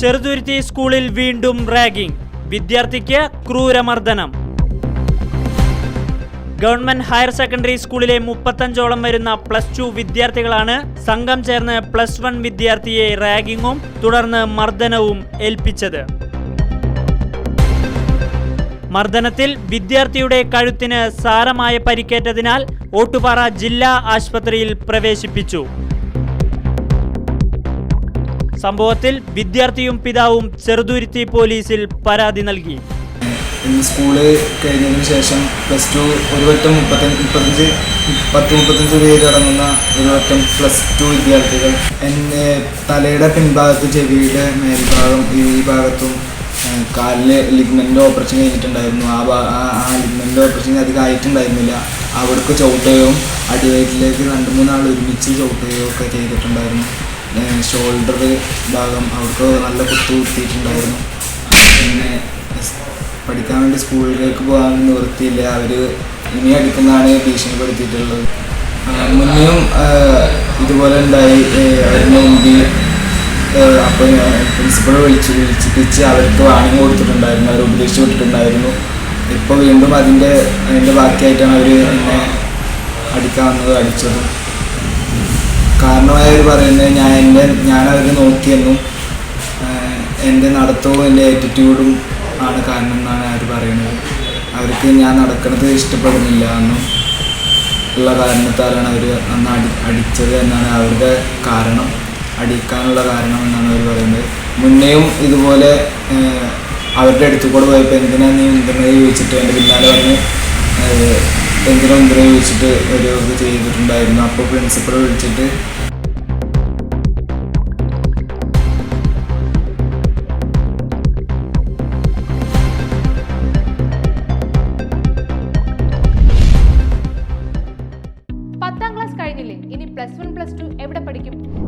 ചെറുതുരുത്തി സ്കൂളിൽ വീണ്ടും റാഗിംഗ്. വിദ്യാർത്ഥിക്ക് ക്രൂരമർദ്ദനം. ഗവൺമെന്റ് ഹയർ സെക്കൻഡറി സ്കൂളിലെ മുപ്പത്തഞ്ചോളം വരുന്ന പ്ലസ് ടു വിദ്യാർത്ഥികളാണ് സംഘം ചേർന്ന് പ്ലസ് വൺ വിദ്യാർത്ഥിയെ റാഗിങ്ങും തുടർന്ന് മർദ്ദനവും ഏൽപ്പിച്ചത്. മർദ്ദനത്തിൽ വിദ്യാർത്ഥിയുടെ കഴുത്തിന് സാരമായ പരിക്കേറ്റതിനാൽ ഓട്ടുപാറ ജില്ലാ ആശുപത്രിയിൽ പ്രവേശിപ്പിച്ചു. സംഭവത്തിൽ വിദ്യാർത്ഥിയും പിതാവും ചെറുതുരുത്തി പോലീസിൽ പരാതി നൽകി. സ്കൂൾ കഴിഞ്ഞതിന് ശേഷം പ്ലസ് ടു ഒരു വട്ടം മുപ്പത്തഞ്ച് മുപ്പത്തഞ്ച് പത്ത് മുപ്പത്തഞ്ച് പേര് അടങ്ങുന്ന ഒരു വട്ടം പ്ലസ് ടു വിദ്യാർത്ഥികൾ. എന്നെ തലയുടെ പിൻഭാഗത്ത് ചെവിയുടെ മേൽഭാഗം ഈ ഭാഗത്തും കാലിലെ ലിഗ്മെന്റ് ഓപ്പറേഷൻ കഴിഞ്ഞിട്ടുണ്ടായിരുന്നു. ആ ആ ലിഗ്മെന്റ് ഓപ്പറേഷൻ അധികം ആയിട്ടുണ്ടായിരുന്നില്ല. അവിടേക്ക് ചവിട്ടുകയും അടിവയറ്റിലേക്ക് രണ്ട് മൂന്നാൾ ഒരുമിച്ച് ചവിട്ടുകയോ ഒക്കെ ചെയ്തിട്ടുണ്ടായിരുന്നു. ഷോൾഡർ ഭാഗം അവർക്ക് നല്ല കുത്തു കുത്തിയിട്ടുണ്ടായിരുന്നു. പിന്നെ പഠിക്കാൻ വേണ്ടി സ്കൂളിലേക്ക് പോകാൻ നിവൃത്തിയില്ല. അവർ ഇനി അടിക്കുന്നതാണ് ഭീഷണിപ്പെടുത്തിയിട്ടുള്ളത് പെടുത്തിയിട്ടുള്ളത്. മുന്നേയും ഇതുപോലെ ഉണ്ടായി. അതിന് മുമ്പിൽ അപ്പോൾ പ്രിൻസിപ്പൾ വിളിച്ച് വിളിച്ചിപ്പിച്ച് അവർക്ക് വാണിംഗ് കൊടുത്തിട്ടുണ്ടായിരുന്നു. അവർ ഉപദേശിച്ച് വിട്ടിട്ടുണ്ടായിരുന്നു. ഇപ്പോൾ വീണ്ടും അതിന്റെ അതിന്റെ ബാക്കിയായിട്ടാണ് അവർ എന്നെ അടിക്കാൻ വന്നത് അടിച്ചതും. കാരണമായവർ പറയുന്നത് ഞാൻ എന്റെ ഞാൻ അവരെ നോക്കിയെന്നും എന്റെ നടത്തവും എന്റെ ആറ്റിറ്റ്യൂഡും ആണ് കാരണം എന്നാണ് അവർ പറയുന്നത്. അവർക്ക് ഞാൻ നടക്കുന്നത് ഇഷ്ടപ്പെടുന്നില്ല എന്നും ഉള്ള കാരണത്താലാണ് അവർ അന്ന് അടി അടിച്ചത് എന്നാണ് അവരുടെ കാരണം. അടിക്കാനുള്ള കാരണം എന്നാണ് അവർ പറയുന്നത്. മുന്നേയും ഇതുപോലെ അവരുടെ അടുത്ത് കൂടെ പോയപ്പോൾ എന്തിനാ നീ എന്തിനാ ചോദിച്ചിട്ട് എന്റെ പിന്നാലെ വന്ന് എന്തിനാ എന്തിനാ ചോദിച്ചിട്ട് ഒരു ഇത് ചെയ്തിട്ടുണ്ടായിരുന്നു? അപ്പോൾ പ്രിൻസിപ്പൾ വിളിച്ചിട്ട് പത്താം ക്ലാസ് കഴിഞ്ഞില്ലേ? ഇനി പ്ലസ് വൺ പ്ലസ് ടു എവിടെ പഠിക്കും?